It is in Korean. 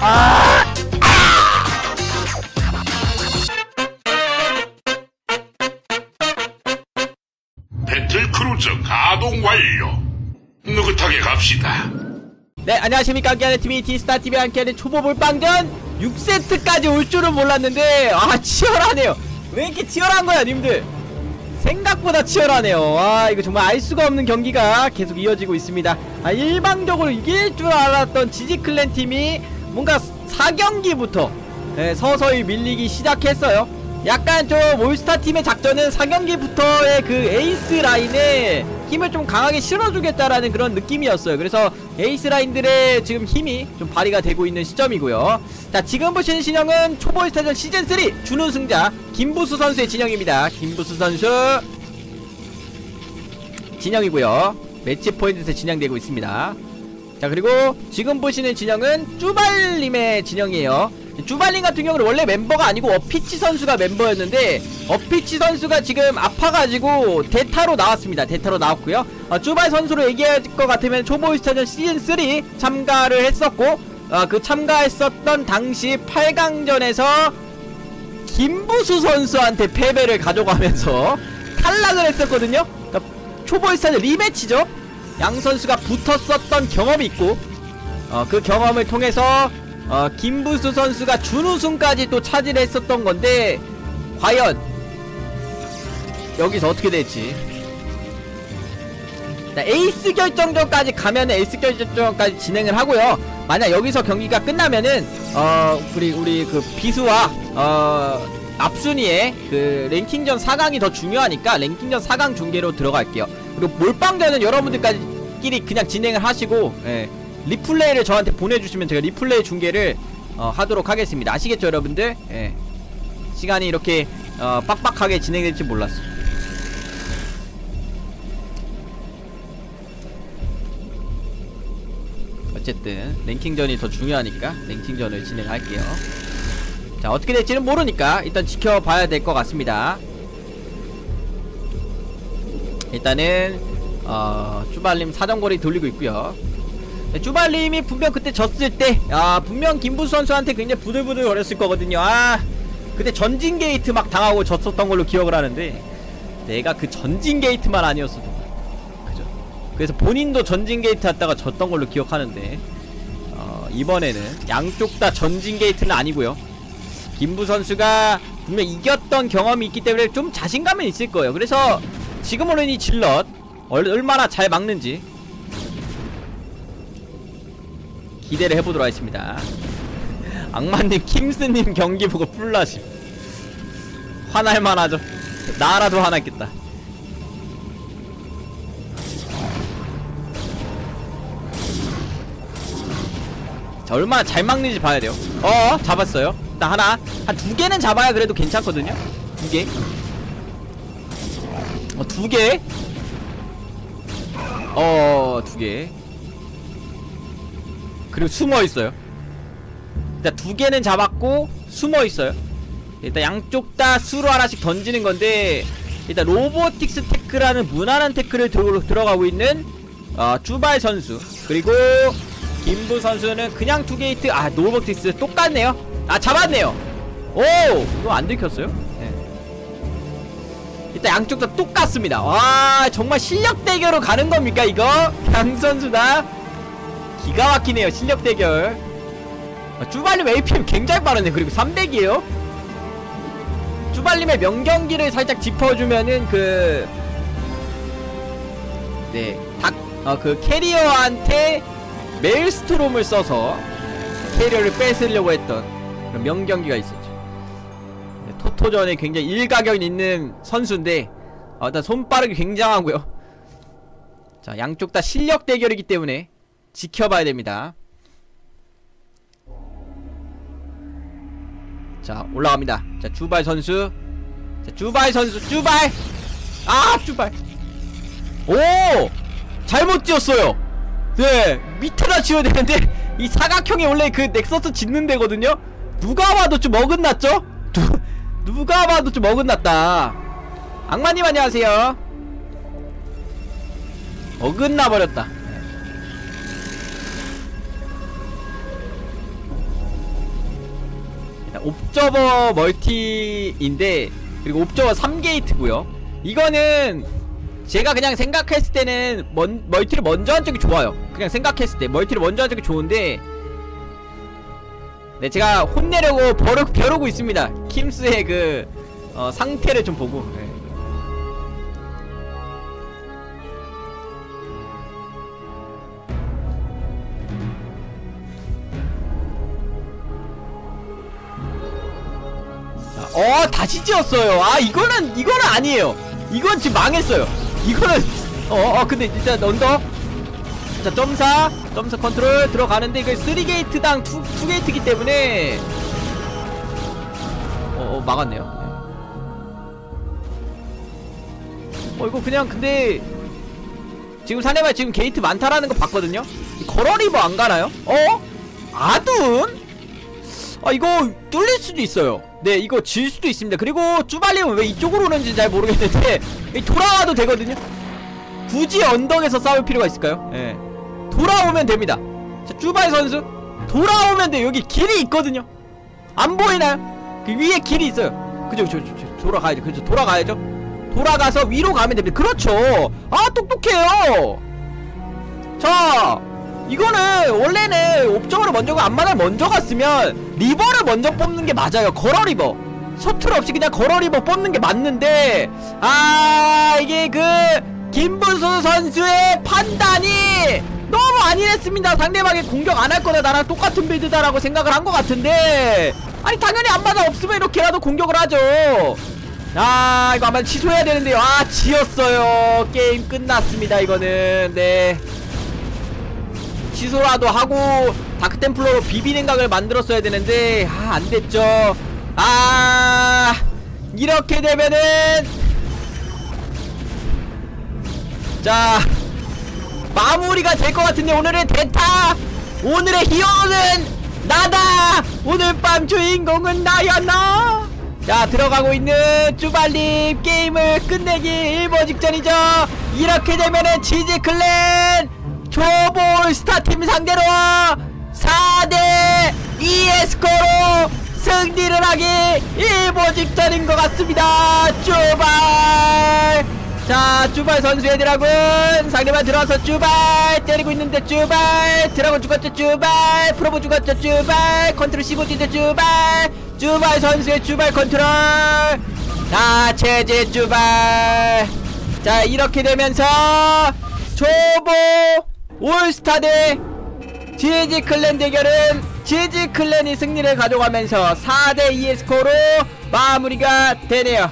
아! 배틀 크루즈 가동 완료. 느긋하게 갑시다. 네, 안녕하십니까. 함께하는 팀이 디스타TV 함께하는 초보 몰빵전 6세트까지 올 줄은 몰랐는데, 아, 치열하네요. 왜 이렇게 치열한 거야, 님들? 생각보다 치열하네요. 아, 이거 정말 알 수가 없는 경기가 계속 이어지고 있습니다. 아, 일방적으로 이길 줄 알았던 지지클랜 팀이 뭔가 4경기부터 네, 서서히 밀리기 시작했어요. 약간 좀 올스타 팀의 작전은 4경기부터의 그 에이스 라인에 힘을 좀 강하게 실어주겠다라는 그런 느낌이었어요. 그래서 에이스 라인들의 지금 힘이 좀 발휘가 되고 있는 시점이고요. 자, 지금 보시는 진영은 초보이스타전 시즌3 준우승자 김부수 선수의 진영입니다. 김부수 선수 진영이고요. 매치 포인트에서 진행되고 있습니다. 자 그리고 지금 보시는 진영은 쭈발님의 진영이에요. 쭈발님 같은 경우는 원래 멤버가 아니고 어피치 선수가 멤버였는데 어피치 선수가 지금 아파가지고 대타로 나왔습니다. 대타로 나왔고요. 어, 쭈발 선수로 얘기할 것 같으면 초보이스타전 시즌3 참가를 했었고 어, 그 참가했었던 당시 8강전에서 김부수 선수한테 패배를 가져가면서 탈락을 했었거든요. 그러니까 초보이스타전 리매치죠 양 선수가 붙었었던 경험이 있고 어, 그 경험을 통해서 어, 김부수 선수가 준우승까지 또 차지를 했었던 건데 과연 여기서 어떻게 될지. 자, 에이스 결정전까지 가면 에이스 결정전까지 진행을 하고요. 만약 여기서 경기가 끝나면은 어 우리 우리 그 비수와 어 앞순위에 그 랭킹전 4강이 더 중요하니까 랭킹전 4강 중계로 들어갈게요. 그리고 몰빵전은 여러분들까지끼리 그냥 진행을 하시고 예, 리플레이를 저한테 보내주시면 제가 리플레이 중계를 어, 하도록 하겠습니다. 아시겠죠 여러분들? 예. 시간이 이렇게 어, 빡빡하게 진행될지 몰랐어요. 어쨌든 랭킹전이 더 중요하니까 랭킹전을 진행할게요 자 어떻게 될지는 모르니까 일단 지켜봐야 될 것 같습니다. 일단은 어 쭈발님 사정거리 돌리고 있고요. 네, 쭈발님이 분명 그때 졌을 때 아 분명 김부수 선수한테 굉장히 부들부들 거렸을 거거든요. 아 그때 전진 게이트 막 당하고 졌었던 걸로 기억을 하는데 내가 그 전진 게이트만 아니었어도. 그죠? 그래서 본인도 전진 게이트 했다가 졌던 걸로 기억하는데 어, 이번에는 양쪽 다 전진 게이트는 아니고요 김부 선수가 분명 이겼던 경험이 있기 때문에 좀 자신감은 있을 거예요. 그래서 지금으로는 이 질럿 얼, 얼마나 잘 막는지 기대를 해보도록 하겠습니다. 악마님 킴스님 경기 보고 플라심. 화날만 하죠. 나라도 화났겠다. 자 얼마나 잘 막는지 봐야 돼요. 어 잡았어요 일단 하나 한 두 개는 잡아야 그래도 괜찮거든요 두 개 어, 두 개? 어, 두 개. 그리고 숨어 있어요. 일단 두 개는 잡았고, 숨어 있어요. 일단 양쪽 다 수로 하나씩 던지는 건데, 일단 로보틱스 테크라는 무난한 테크를 들어, 들어가고 있는, 어, 쭈발 선수. 그리고, 김부 선수는 그냥 두 게이트, 아, 로보틱스 똑같네요. 아, 잡았네요. 오! 이거 안 들켰어요? 네. 일단 양쪽 다 똑같습니다 와 정말 실력 대결로 가는 겁니까 이거? 양 선수 다 기가 막히네요 실력 대결 아, 쭈발님 APM 굉장히 빠르네 그리고 300이에요 쭈발님의 명경기를 살짝 짚어주면은 그 네, 닭, 어, 그 캐리어한테 메일스트롬을 써서 캐리어를 뺏으려고 했던 명경기가 있었죠. 토토전에 굉장히 일가견 있는 선수인데 어, 일단 손빠르기 굉장하고요. 자 양쪽 다 실력 대결이기 때문에 지켜봐야 됩니다. 자 올라갑니다. 자 주발 선수. 자 주발 선수 주발! 아 주발! 오! 잘못 지었어요. 네 밑에다 지어야 되는데 이 사각형이 원래 그 넥서스 짓는 데거든요 누가 봐도 좀 어긋났죠? 누, 누가 봐도 좀 어긋났다. 악마님 안녕하세요. 어긋나 버렸다. 옵저버 멀티인데 그리고 옵저버 3게이트고요. 이거는 제가 그냥 생각했을 때는 먼, 멀티를 먼저 한 쪽이 좋아요. 그냥 생각했을 때 멀티를 먼저 한 쪽이 좋은데 네 제가 혼내려고 벼르, 벼르고 있습니다. 킴스의 그 어, 상태를 좀 보고. 네. 어 다시 지었어요. 아 이거는 이거는 아니에요. 이건 지금 망했어요. 이거는 어어 근데 일단 언더 자 점사 점사 컨트롤 들어가는데 이거 3게이트당 2, 2게이트기 때문에 어, 어 막았네요 네. 어 이거 그냥 근데 지금 사내발 지금 게이트 많다라는 거 봤거든요 걸어리버 안 가나요? 어? 아둔? 아 이거 뚫릴 수도 있어요 네 이거 질 수도 있습니다 그리고 쭈발님은 왜 이쪽으로 오는지 잘 모르겠는데 이 돌아와도 되거든요 굳이 언덕에서 싸울 필요가 있을까요? 예 돌아오면 됩니다. 자 쭈발 선수 돌아오면 돼 여기 길이 있거든요. 안 보이나요? 그 위에 길이 있어요. 그죠 그죠 그죠 돌아가야죠. 그죠 돌아가야죠. 돌아가서 위로 가면 됩니다. 그렇죠. 아 똑똑해요. 자 이거는 원래는 옵저버를 먼저 가 앞마당 먼저 갔으면 리버를 먼저 뽑는 게 맞아요. 걸어 리버. 셔틀 없이 그냥 걸어 리버 뽑는 게 맞는데 아 이게 그 김부수 선수의 판단이 너무 안일했습니다. 상대방이 공격 안 할 거다. 나랑 똑같은 빌드다라고 생각을 한 것 같은데. 아니 당연히 앞마당 없으면 이렇게라도 공격을 하죠. 아 이거 아마 취소해야 되는데요. 아 지었어요. 게임 끝났습니다 이거는. 네. 취소라도 하고 다크템플러로 비비는 각을 만들었어야 되는데 아 안됐죠. 아 이렇게 되면은. 자 마무리가 될 것 같은데 오늘의 대타! 오늘의 히어로는 나다! 오늘 밤 주인공은 나야 나? 자 들어가고 있는 쭈발님 게임을 끝내기 일보 직전이죠. 이렇게 되면은 치즈 클랜 초볼 스타팀 상대로 4대 2의 스코어로 승리를 하기 일보 직전인 것 같습니다. 쭈발 자 쭈발 선수의 드라군. 상대방 들어와서 쭈발 때리고 있는데 쭈발. 드라군 죽었죠 쭈발. 프로보 죽었죠 쭈발. 컨트롤 씹고 뛰죠 쭈발. 쭈발 선수의 쭈발 컨트롤. 자 체제 쭈발. 자 이렇게 되면서 초보 올스타 대 지지 클랜 대결은 지지 클랜이 승리를 가져가면서 4대 2의 스코어로 마무리가 되네요